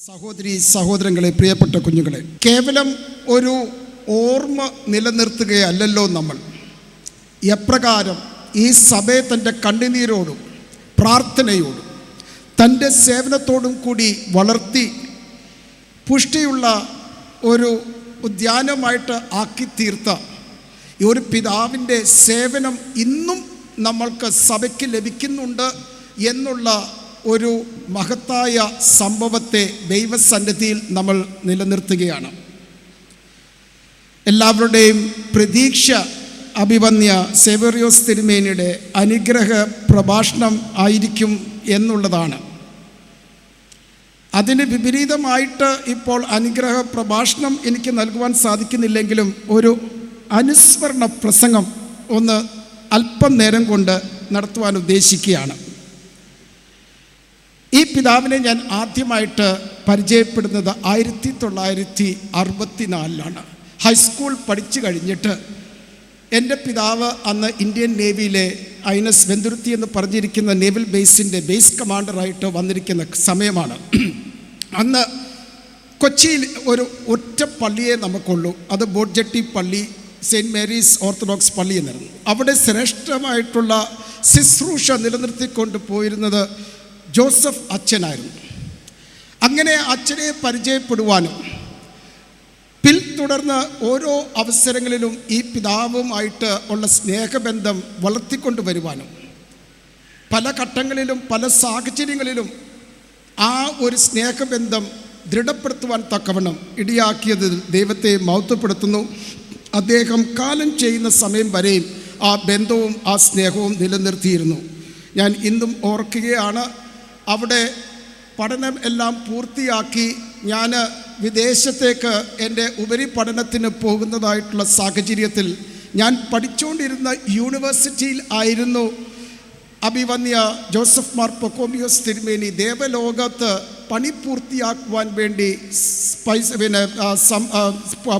സഹോദരി സഹോദരങ്ങളെ പ്രിയപ്പെട്ട കുഞ്ഞുങ്ങളെ കേവലം ഒരു ഓർമ്മ നിലനിർത്തുകയല്ലല്ലോ നമ്മൾ. എപ്രകാരം ഈ സഭയെ തന്റെ കണ്ണുനീരോടും പ്രാർത്ഥനയോടും തന്റെ സേവനത്തോടും കൂടി വളർത്തി പുഷ്ടിയുള്ള ഒരു ഉദ്യാനമായിട്ട് ആക്കി തീർത്ത ഈ ഒരു പിതാവിന്റെ സേവനം ഇന്നും നമ്മൾക്ക് സഭയ്ക്ക് ലഭിക്കുന്നുണ്ട് എന്നുള്ള ഒരു മഹത്തായ സംഭവത്തെ ദൈവസന്നിധിയിൽ നമ്മൾ നിലനിർത്തുകയാണ്. എല്ലാവരുടെയും പ്രതീക്ഷ അഭിവന്യ സെവറിയോസ് തിരുമേനിയുടെ അനുഗ്രഹ പ്രഭാഷണം ആയിരിക്കും എന്നുള്ളതാണ്. അതിന് വിപരീതമായിട്ട് ഇപ്പോൾ അനുഗ്രഹ പ്രഭാഷണം എനിക്ക് നൽകുവാൻ സാധിക്കുന്നില്ലെങ്കിലും ഒരു അനുസ്മരണ പ്രസംഗം ഒന്ന് അല്പം നേരം കൊണ്ട് നടത്തുവാൻ ഉദ്ദേശിക്കുകയാണ്. ഈ പിതാവിനെ ഞാൻ ആദ്യമായിട്ട് പരിചയപ്പെടുന്നത് ആയിരത്തി തൊള്ളായിരത്തി അറുപത്തിനാലിലാണ് ഹൈസ്കൂൾ പഠിച്ചു കഴിഞ്ഞിട്ട് എന്റെ പിതാവ് അന്ന് ഇന്ത്യൻ നേവിയിലെ ഐനസ് വെന്തുരുത്തി എന്ന് പറഞ്ഞിരിക്കുന്ന നേവൽ ബേസിന്റെ ബേസ് കമാൻഡറായിട്ട് വന്നിരിക്കുന്ന സമയമാണ്. അന്ന് കൊച്ചിയിൽ ഒരു ഒറ്റ പള്ളിയെ നമുക്കുള്ളൂ. അത് ബോഡ്ജട്ടി പള്ളി സെയിന്റ് മേരീസ് ഓർത്തഡോക്സ് പള്ളി എന്നായിരുന്നു. അവിടെ ശ്രേഷ്ഠമായിട്ടുള്ള ശുശ്രൂഷ നിലനിർത്തിക്കൊണ്ട് പോയിരുന്നത് ജോസഫ് അച്ഛനായിരുന്നു. അങ്ങനെ അച്ഛനെ പരിചയപ്പെടുവാനും പിന്തുടർന്ന് ഓരോ അവസരങ്ങളിലും ഈ പിതാവുമായിട്ട് ഉള്ള സ്നേഹബന്ധം വളർത്തിക്കൊണ്ടുവരുവാനും പല ഘട്ടങ്ങളിലും പല സാഹചര്യങ്ങളിലും ആ ഒരു സ്നേഹബന്ധം ദൃഢപ്പെടുത്തുവാൻ തക്കവണ്ണം ഇടിയാക്കിയത് ദൈവത്തെ മഹത്വപ്പെടുത്തുന്നു. അദ്ദേഹം കാലം ചെയ്യുന്ന സമയം വരെയും ആ ബന്ധവും ആ സ്നേഹവും നിലനിർത്തിയിരുന്നു. ഞാൻ ഇന്നും ഓർക്കുകയാണ് അവിടെ പഠനം എല്ലാം പൂർത്തിയാക്കി ഞാൻ വിദേശത്തേക്ക് എന്റെ ഉപരിപഠനത്തിന് പോകുന്നതായിട്ടുള്ള സാഹചര്യത്തിൽ ഞാൻ പഠിച്ചുകൊണ്ടിരുന്ന യൂണിവേഴ്സിറ്റിയിൽ ആയിരുന്നു അഭിവന്യ ജോസഫ് മാർ പൊക്കോമിയോസ് തിരുമേനി ദേവലോകത്ത് പണി പൂർത്തിയാക്കുവാൻ വേണ്ടി പൈസ പിന്നെ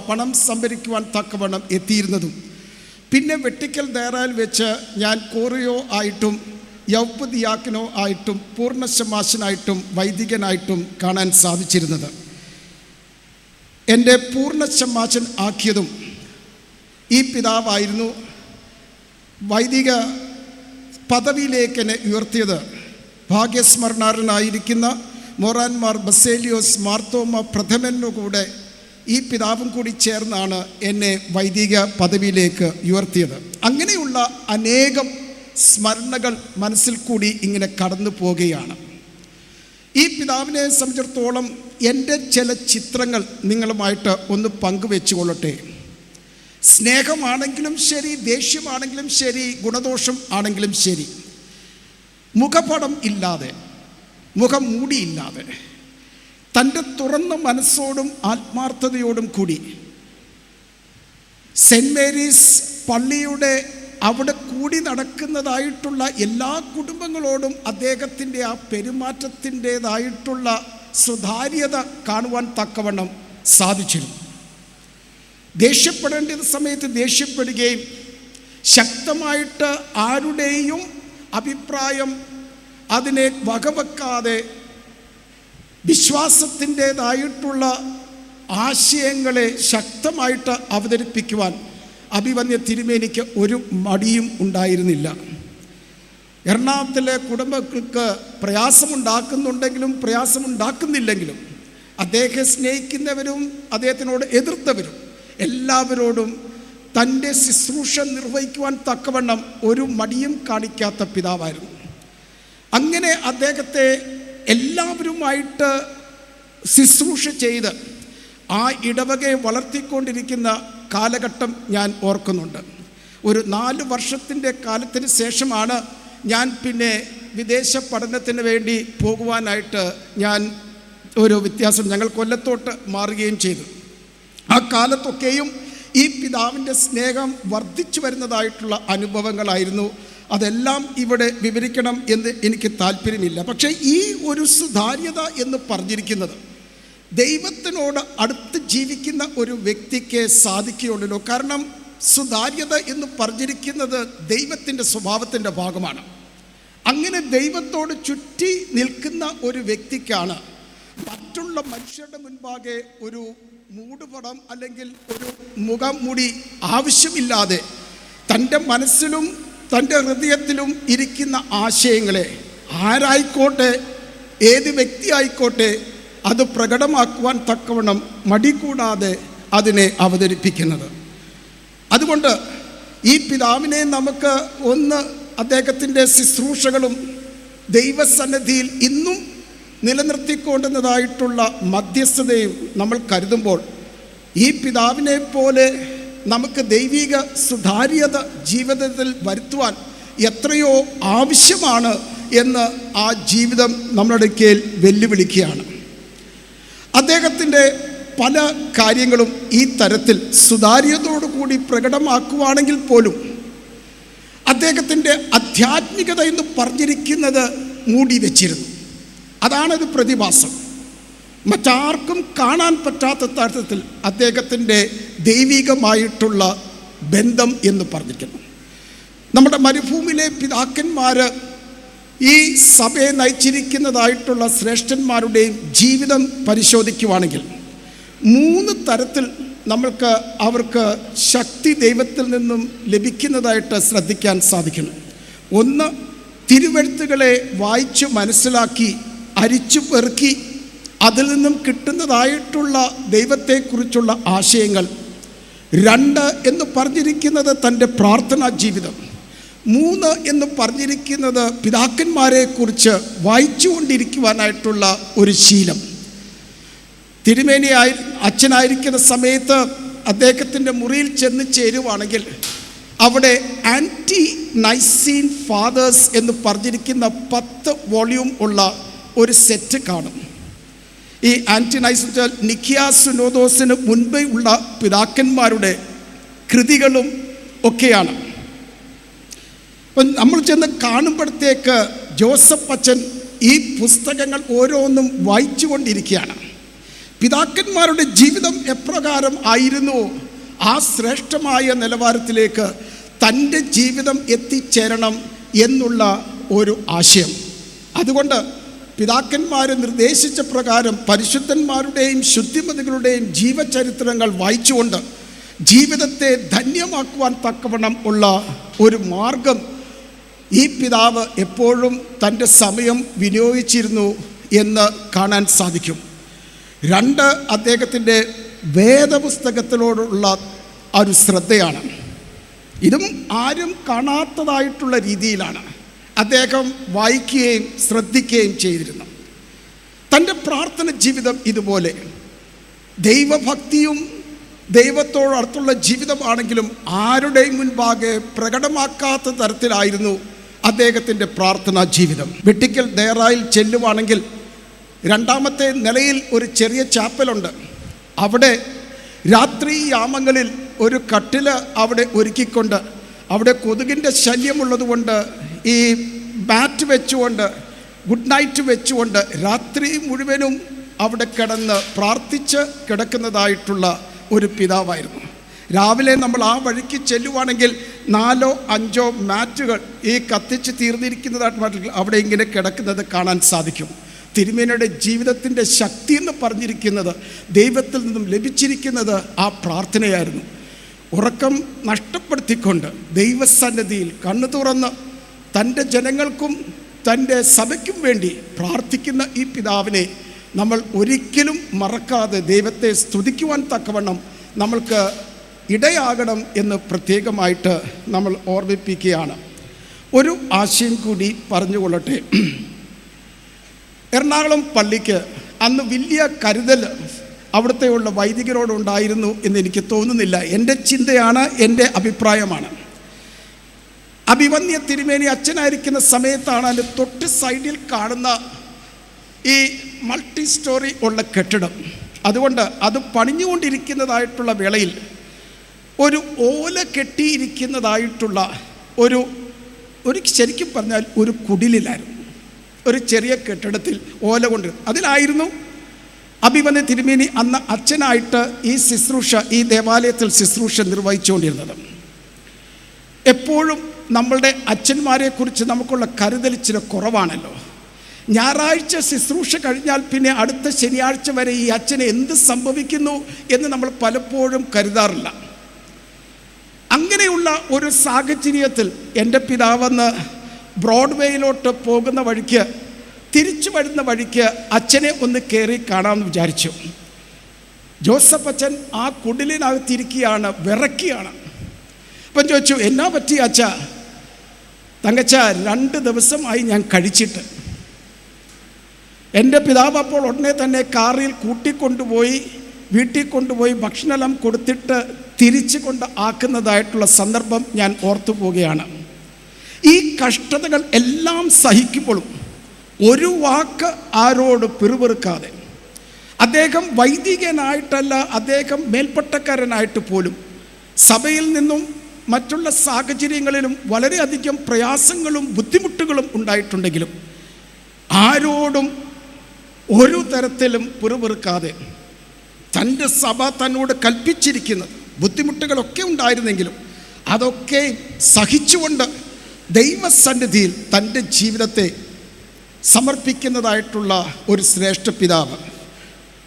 പണം സംഭരിക്കുവാൻ തക്കവണ്ണം എത്തിയിരുന്നതും. പിന്നെ വെട്ടിക്കൽ ദേറാൽ വെച്ച് ഞാൻ കോറിയോ ആയിട്ടും യൗപ്പതിയാക്കിനോ ആയിട്ടും പൂർണശമാശനായിട്ടും വൈദികനായിട്ടും കാണാൻ സാധിച്ചിരുന്നത്. എന്റെ പൂർണശമാശൻ ആക്കിയതും ഈ പിതാവായിരുന്നു വൈദിക പദവിയിലേക്ക് എന്നെ ഉയർത്തിയത് ഭാഗ്യസ്മരണാരനായിരിക്കുന്ന മൊറാൻമാർ ബസേലിയോസ് മാർത്തോമ പ്രഥമനുകൂടെ ഈ പിതാവും കൂടി ചേർന്നാണ് എന്നെ വൈദിക പദവിയിലേക്ക് ഉയർത്തിയത്. അങ്ങനെയുള്ള അനേകം സ്മരണകൾ മനസ്സിൽ കൂടി ഇങ്ങനെ കടന്നു പോകുകയാണ്. ഈ പിതാവിനെ സംബന്ധിച്ചിടത്തോളം എന്റെ ചില ചിത്രങ്ങൾ നിങ്ങളുമായിട്ട് ഒന്ന് പങ്കുവെച്ചുകൊള്ളട്ടെ. സ്നേഹമാണെങ്കിലും ശരി ദേഷ്യമാണെങ്കിലും ശരി ഗുണദോഷം ആണെങ്കിലും ശരി. മുഖപടം ഇല്ലാതെ മുഖം മൂടിയില്ലാതെ തന്റെ തുറന്ന മനസ്സോടും ആത്മാർത്ഥതയോടും കൂടി സെന്റ് മേരീസ് പള്ളിയുടെ അവിടെ കൂടി നടക്കുന്നതായിട്ടുള്ള എല്ലാ കുടുംബങ്ങളോടും അദ്ദേഹത്തിന്റെ ആ പെരുമാറ്റത്തിന്റേതായിട്ടുള്ള സുതാര്യത കാണുവാൻ തക്കവണ്ണം സാധിച്ചിരുന്നു. ദേഷ്യപ്പെടേണ്ട സമയത്ത് ദേഷ്യപ്പെടുകയും ശക്തമായിട്ട് ആരുടെയും അഭിപ്രായം അതിനെ വകവെക്കാതെ വിശ്വാസത്തിന്റെതായിട്ടുള്ള ആശയങ്ങളെ ശക്തമായിട്ട് അവതരിപ്പിക്കുവാൻ അഭിവന്യ തിരുമേനിക്ക് ഒരു മടിയും ഉണ്ടായിരുന്നില്ല. എറണാകുളത്തിലെ കുടുംബങ്ങൾക്ക് പ്രയാസമുണ്ടാക്കുന്നുണ്ടെങ്കിലും പ്രയാസമുണ്ടാക്കുന്നില്ലെങ്കിലും അദ്ദേഹം സ്നേഹിക്കുന്നവരും അദ്ദേഹത്തിനോട് എതിർത്തവരും എല്ലാവരോടും തന്റെ ശുശ്രൂഷ നിർവഹിക്കുവാൻ തക്കവണ്ണം ഒരു മടിയും കാണിക്കാത്ത പിതാവായിരുന്നു. അങ്ങനെ അദ്ദേഹത്തെ എല്ലാവരുമായിട്ട് ശുശ്രൂഷ ചെയ്ത് ആ ഇടവകയെ വളർത്തിക്കൊണ്ടിരിക്കുന്ന കാലഘട്ടം ഞാൻ ഓർക്കുന്നുണ്ട്. ഒരു നാല് വർഷത്തിന്റെ കാലത്തിന് ശേഷമാണ് ഞാൻ പിന്നെ വിദേശ പഠനത്തിന് വേണ്ടി പോകുവാനായിട്ട് ഞാൻ ഒരു വ്യത്യാസം ഞങ്ങൾ കൊല്ലത്തോട്ട് മാറുകയും ചെയ്തു. ആ കാലത്തൊക്കെയും ഈ പിതാവിന്റെ സ്നേഹം വർദ്ധിച്ചു വരുന്നതായിട്ടുള്ള അനുഭവങ്ങളായിരുന്നു. അതെല്ലാം ഇവിടെ വിവരിക്കണം എന്ന് എനിക്ക് താല്പര്യമില്ല. പക്ഷേ ഈ ഒരു സുതാര്യത എന്ന് പറഞ്ഞിരിക്കുന്നത് ദൈവത്തിനോട് അടുത്ത് ജീവിക്കുന്ന ഒരു വ്യക്തിക്ക് സാധിക്കുകയുള്ളൂ. കാരണം സുതാര്യത എന്ന് പറഞ്ഞിരിക്കുന്നത് ദൈവത്തിന്റെ സ്വഭാവത്തിന്റെ ഭാഗമാണ്. അങ്ങനെ ദൈവത്തോട് ചുറ്റി നിൽക്കുന്ന ഒരു വ്യക്തിക്കാണ് മറ്റുള്ള മനുഷ്യരുടെ മുൻപാകെ ഒരു മൂടുപടം അല്ലെങ്കിൽ ഒരു മുഖം ആവശ്യമില്ലാതെ തന്റെ മനസ്സിലും തന്റെ ഹൃദയത്തിലും ഇരിക്കുന്ന ആശയങ്ങളെ ആരായിക്കോട്ടെ ഏത് വ്യക്തി ആയിക്കോട്ടെ അത് പ്രകടമാക്കുവാൻ തക്കവണ്ണം മടി കൂടാതെ അതിനെ അവതരിപ്പിക്കുന്നത്. അതുകൊണ്ട് ഈ പിതാവിനെ നമുക്ക് ഒന്ന് അദ്ദേഹത്തിന്റെ ശുശ്രൂഷകളും ദൈവസന്നിധിയിൽ ഇന്നും നിലനിർത്തിക്കൊണ്ടുന്നതായിട്ടുള്ള മധ്യസ്ഥതയും നമ്മൾ കരുതുമ്പോൾ ഈ പിതാവിനെ പോലെ നമുക്ക് ദൈവിക സുതാര്യത ജീവിതത്തിൽ വരുത്തുവാൻ എത്രയോ ആവശ്യമാണ് എന്ന് ആ ജീവിതം നമ്മളുടെ വെല്ലുവിളിക്കുകയാണ്. അദ്ദേഹത്തിന്റെ പല കാര്യങ്ങളും ഈ തരത്തിൽ സുതാര്യതയോടുകൂടി പ്രകടമാക്കുവാണെങ്കിൽ പോലും അദ്ദേഹത്തിന്റെ ആധ്യാത്മികത എന്ന് പറഞ്ഞിരിക്കുന്നത് മൂടി വെച്ചിരുന്നു. അതാണൊരു പ്രതിഭാസം. മറ്റാർക്കും കാണാൻ പറ്റാത്ത തരത്തിൽ അദ്ദേഹത്തിന്റെ ദൈവികമായിട്ടുള്ള ബന്ധം എന്ന് പറഞ്ഞിരിക്കുന്നു. നമ്മുടെ മരുഭൂമിയിലെ പിതാക്കന്മാർ ഈ സഭയെ നയിച്ചിരിക്കുന്നതായിട്ടുള്ള ശ്രേഷ്ഠന്മാരുടെയും ജീവിതം പരിശോധിക്കുവാണെങ്കിൽ മൂന്ന് തരത്തിൽ നമ്മൾക്ക് അവർക്ക് ശക്തി ദൈവത്തിൽ നിന്നും ലഭിക്കുന്നതായിട്ട് ശ്രദ്ധിക്കാൻ സാധിക്കുന്നു ഒന്ന് തിരുവഴുത്തുകളെ വായിച്ചു മനസ്സിലാക്കി അരിച്ചു പെറുക്കി അതിൽ നിന്നും കിട്ടുന്നതായിട്ടുള്ള ദൈവത്തെക്കുറിച്ചുള്ള ആശയങ്ങൾ. രണ്ട് എന്ന് പറഞ്ഞിരിക്കുന്നത് തന്റെ പ്രാർത്ഥനാ ജീവിതം. മൂന്ന് എന്ന് പറഞ്ഞിരിക്കുന്നത് പിതാക്കന്മാരെക്കുറിച്ച് വായിച്ചുകൊണ്ടിരിക്കുവാനായിട്ടുള്ള ഒരു ശീലം. തിരുമേനിയായി അച്ഛനായിരിക്കുന്ന സമയത്ത് അദ്ദേഹത്തിന്റെ മുറിയിൽ ചെന്ന് ചേരുവാണെങ്കിൽ അവിടെ ആന്റി നൈസീൻ ഫാദേഴ്സ് എന്ന് പറഞ്ഞിരിക്കുന്ന പത്ത് വോളിയൂം ഉള്ള ഒരു സെറ്റ് കാണും. ഈ ആന്റി നൈസ് നിക്കിയ സുനോദോസിന് മുൻപേ ഉള്ള പിതാക്കന്മാരുടെ കൃതികളും ഒക്കെയാണ്. അപ്പം നമ്മൾ ചെന്ന് കാണുമ്പോഴത്തേക്ക് ജോസഫ് അച്ഛൻ ഈ പുസ്തകങ്ങൾ ഓരോന്നും വായിച്ചു കൊണ്ടിരിക്കുകയാണ് പിതാക്കന്മാരുടെ ജീവിതം എപ്രകാരം ആയിരുന്നു? ആ ശ്രേഷ്ഠമായ നിലവാരത്തിലേക്ക് തന്റെ ജീവിതം എത്തിച്ചേരണം എന്നുള്ള ഒരു ആശയം. അതുകൊണ്ട് പിതാക്കന്മാർ നിർദ്ദേശിച്ച പ്രകാരം പരിശുദ്ധന്മാരുടെയും ശുദ്ധിമതികളുടെയും ജീവചരിത്രങ്ങൾ വായിച്ചുകൊണ്ട് ജീവിതത്തെ ധന്യമാക്കുവാൻ തക്കവണ്ണം ഉള്ള ഒരു മാർഗം ഈ പിതാവ് എപ്പോഴും തന്റെ സമയം വിനിയോഗിച്ചിരുന്നു എന്ന് കാണാൻ സാധിക്കും. രണ്ട് അദ്ദേഹത്തിന്റെ വേദപുസ്തകത്തിനോടുള്ള ഒരു ശ്രദ്ധയാണ്. ഇതും ആരും കാണാത്തതായിട്ടുള്ള രീതിയിലാണ് അദ്ദേഹം വായിക്കുകയും ശ്രദ്ധിക്കുകയും ചെയ്തിരുന്നു തന്റെ പ്രാർത്ഥന ജീവിതം ഇതുപോലെ. ദൈവഭക്തിയും ദൈവത്തോടടുത്തുള്ള ജീവിതമാണെങ്കിലും ആരുടെയും മുൻപാകെ പ്രകടമാക്കാത്ത തരത്തിലായിരുന്നു അദ്ദേഹത്തിന്റെ പ്രാർത്ഥനാ ജീവിതം. വെട്ടിക്കൽ ദേറായിൽ ചെല്ലുവാണെങ്കിൽ രണ്ടാമത്തെ നിലയിൽ ഒരു ചെറിയ ചാപ്പലുണ്ട്. അവിടെ രാത്രി യാമങ്ങളിൽ ഒരു കട്ടിൽ അവിടെ ഒരുക്കിക്കൊണ്ട് അവിടെ കൊതുകിന്റെ ശല്യമുള്ളതുകൊണ്ട് ഈ ബാറ്റ് വെച്ചുകൊണ്ട് ഗുഡ് നൈറ്റ് വെച്ചുകൊണ്ട് രാത്രി മുഴുവനും അവിടെ കിടന്ന് പ്രാർത്ഥിച്ച് കിടക്കുന്നതായിട്ടുള്ള ഒരു പിതാവായിരുന്നു. രാവിലെ നമ്മൾ ആ വഴിക്ക് ചെല്ലുവാണെങ്കിൽ നാലോ അഞ്ചോ മാറ്റുകൾ ഈ കത്തിച്ച് തീർന്നിരിക്കുന്നതായിട്ട് മാറ്റുകൾ അവിടെ ഇങ്ങനെ കിടക്കുന്നത് കാണാൻ സാധിക്കും. തിരുമേനയുടെ ജീവിതത്തിന്റെ ശക്തി എന്ന് പറഞ്ഞിരിക്കുന്നത് ദൈവത്തിൽ നിന്നും ലഭിച്ചിരിക്കുന്നത് ആ പ്രാർത്ഥനയായിരുന്നു. ഉറക്കം നഷ്ടപ്പെടുത്തിക്കൊണ്ട് ദൈവസന്നിധിയിൽ കണ്ണു തുറന്ന് തന്റെ ജനങ്ങൾക്കും തന്റെ സഭയ്ക്കും വേണ്ടി പ്രാർത്ഥിക്കുന്ന ഈ പിതാവിനെ നമ്മൾ ഒരിക്കലും മറക്കാതെ ദൈവത്തെ സ്തുതിക്കുവാൻ തക്കവണ്ണം നമ്മൾക്ക് ഇടയാകണം എന്ന് പ്രത്യേകമായിട്ട് നമ്മൾ ഓർമ്മിപ്പിക്കുകയാണ്. ഒരു ആശയം കൂടി പറഞ്ഞുകൊള്ളട്ടെ. എറണാകുളം പള്ളിക്ക് അന്ന് വലിയ കരുതൽ അവിടുത്തെയുള്ള വൈദികരോടുണ്ടായിരുന്നു എന്ന് എനിക്ക് തോന്നുന്നില്ല. എന്റെ ചിന്തയാണ് എന്റെ അഭിപ്രായമാണ്. അഭിമന്യ തിരുമേനി അച്ഛനായിരിക്കുന്ന സമയത്താണ് അതിന്റെ തൊട്ട് സൈഡിൽ കാണുന്ന ഈ മൾട്ടി സ്റ്റോറി ഉള്ള കെട്ടിടം. അതുകൊണ്ട് അത് പണിഞ്ഞുകൊണ്ടിരിക്കുന്നതായിട്ടുള്ള വേളയിൽ ഒരു ഓല കെട്ടിയിരിക്കുന്നതായിട്ടുള്ള ഒരു ഒരു ശരിക്കും പറഞ്ഞാൽ ഒരു കുടിലിലായിരുന്നു. ഒരു ചെറിയ കെട്ടിടത്തിൽ ഓല കൊണ്ട് അതിലായിരുന്നു അഭിമന്യ തിരുമേനി അന്ന് അച്ഛനായിട്ട് ഈ ശുശ്രൂഷ ഈ ദേവാലയത്തിൽ ശുശ്രൂഷ നിർവഹിച്ചുകൊണ്ടിരുന്നത്. എപ്പോഴും നമ്മളുടെ അച്ഛന്മാരെക്കുറിച്ച് നമുക്കുള്ള കരുതൽ ചില കുറവാണല്ലോ. ഞായറാഴ്ച ശുശ്രൂഷ കഴിഞ്ഞാൽ പിന്നെ അടുത്ത ശനിയാഴ്ച വരെ ഈ അച്ഛന് എന്ത് സംഭവിക്കുന്നു എന്ന് നമ്മൾ പലപ്പോഴും കരുതാറില്ല. അങ്ങനെയുള്ള ഒരു സാഹചര്യത്തിൽ എന്റെ പിതാവെന്ന് ബ്രോഡ്വേയിലോട്ട് പോകുന്ന വഴിക്ക് തിരിച്ചു വരുന്ന വഴിക്ക് അച്ഛനെ ഒന്ന് കയറി കാണാമെന്ന് വിചാരിച്ചു. ജോസഫ് അച്ഛൻ ആ കുടിലിനകത്തിരിക്കുകയാണ് വിറക്കുകയാണ് അപ്പം ചോദിച്ചു എന്നാ പറ്റി അച്ഛ? തങ്കച്ച രണ്ട് ദിവസമായി ഞാൻ കഴിച്ചിട്ട്. എന്റെ പിതാവ് അപ്പോൾ ഉടനെ തന്നെ കാറിൽ കൂട്ടിക്കൊണ്ടുപോയി വീട്ടിൽ കൊണ്ടുപോയി ഭക്ഷണലം കൊടുത്തിട്ട് തിരിച്ചു കൊണ്ട് ആക്കുന്നതായിട്ടുള്ള സന്ദർഭം ഞാൻ ഓർത്തു പോവുകയാണ്. ഈ കഷ്ടതകൾ എല്ലാം സഹിക്കുമ്പോഴും ഒരു വാക്ക് ആരോട് പിറുപിറുക്കാതെ അദ്ദേഹം വൈദികനായിട്ടല്ല അദ്ദേഹം മേൽപ്പട്ടക്കാരനായിട്ട് പോലും സഭയിൽ നിന്നും മറ്റുള്ള സാഹചര്യങ്ങളിലും വളരെയധികം പ്രയാസങ്ങളും ബുദ്ധിമുട്ടുകളും ഉണ്ടായിട്ടുണ്ടെങ്കിലും ആരോടും ഒരു തരത്തിലും പിറുപിറുക്കാതെ തന്റെ സഭ തന്നോട് കൽപ്പിച്ചിരിക്കുന്നത് ബുദ്ധിമുട്ടുകളൊക്കെ ഉണ്ടായിരുന്നെങ്കിലും അതൊക്കെ സഹിച്ചുകൊണ്ട് ദൈവസന്നിധിയിൽ തന്റെ ജീവിതത്തെ സമർപ്പിക്കുന്നതായിട്ടുള്ള ഒരു ശ്രേഷ്ഠ പിതാവ്.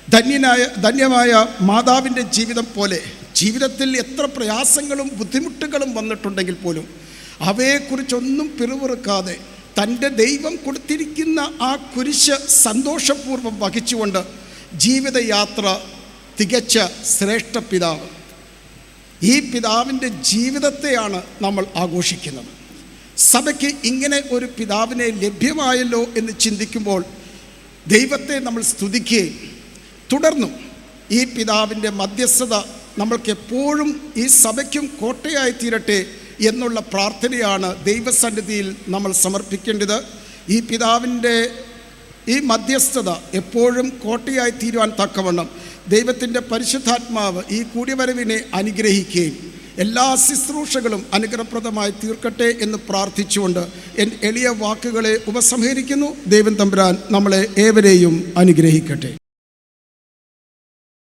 ധന്യനായ ധന്യമായ മാതാവിന്റെ ജീവിതം പോലെ ജീവിതത്തിൽ എത്ര പ്രയാസങ്ങളും ബുദ്ധിമുട്ടുകളും വന്നിട്ടുണ്ടെങ്കിൽ പോലും അവയെക്കുറിച്ചൊന്നും പിറുപിറുക്കാതെ തന്റെ ദൈവം കൊടുത്തിരിക്കുന്ന ആ കുരിശ് സന്തോഷപൂർവം വഹിച്ചുകൊണ്ട് ജീവിതയാത്ര തികച്ച ശ്രേഷ്ഠ പിതാവ്. ഈ പിതാവിന്റെ ജീവിതത്തെയാണ് നമ്മൾ ആഘോഷിക്കുന്നത്. സഭയ്ക്ക് ഇങ്ങനെ ഒരു പിതാവിനെ ലഭ്യമായല്ലോ എന്ന് ചിന്തിക്കുമ്പോൾ ദൈവത്തെ നമ്മൾ സ്തുതിക്കുകയും തുടർന്നും ഈ പിതാവിന്റെ മധ്യസ്ഥത നമ്മൾക്ക് എപ്പോഴും ഈ സഭയ്ക്കും കോട്ടയായി തീരട്ടെ എന്നുള്ള പ്രാർത്ഥനയാണ് ദൈവസന്നിധിയിൽ നമ്മൾ സമർപ്പിക്കേണ്ടത്. ഈ പിതാവിന്റെ ഈ മധ്യസ്ഥത എപ്പോഴും കോട്ടയായി തീരുവാൻ തക്കവണ്ണം ദൈവത്തിന്റെ പരിശുദ്ധാത്മാവ് ഈ കൂടിവരവിനെ അനുഗ്രഹിക്കുകയും എല്ലാ ശുശ്രൂഷകളും അനുഗ്രഹപ്രദമായി തീർക്കട്ടെ എന്ന് പ്രാർത്ഥിച്ചുകൊണ്ട് എൻ എളിയ വാക്കുകളെ ഉപസംഹരിക്കുന്നു. ദൈവം തമ്പുരാൻ നമ്മളെ ഏവരെയും അനുഗ്രഹിക്കട്ടെ.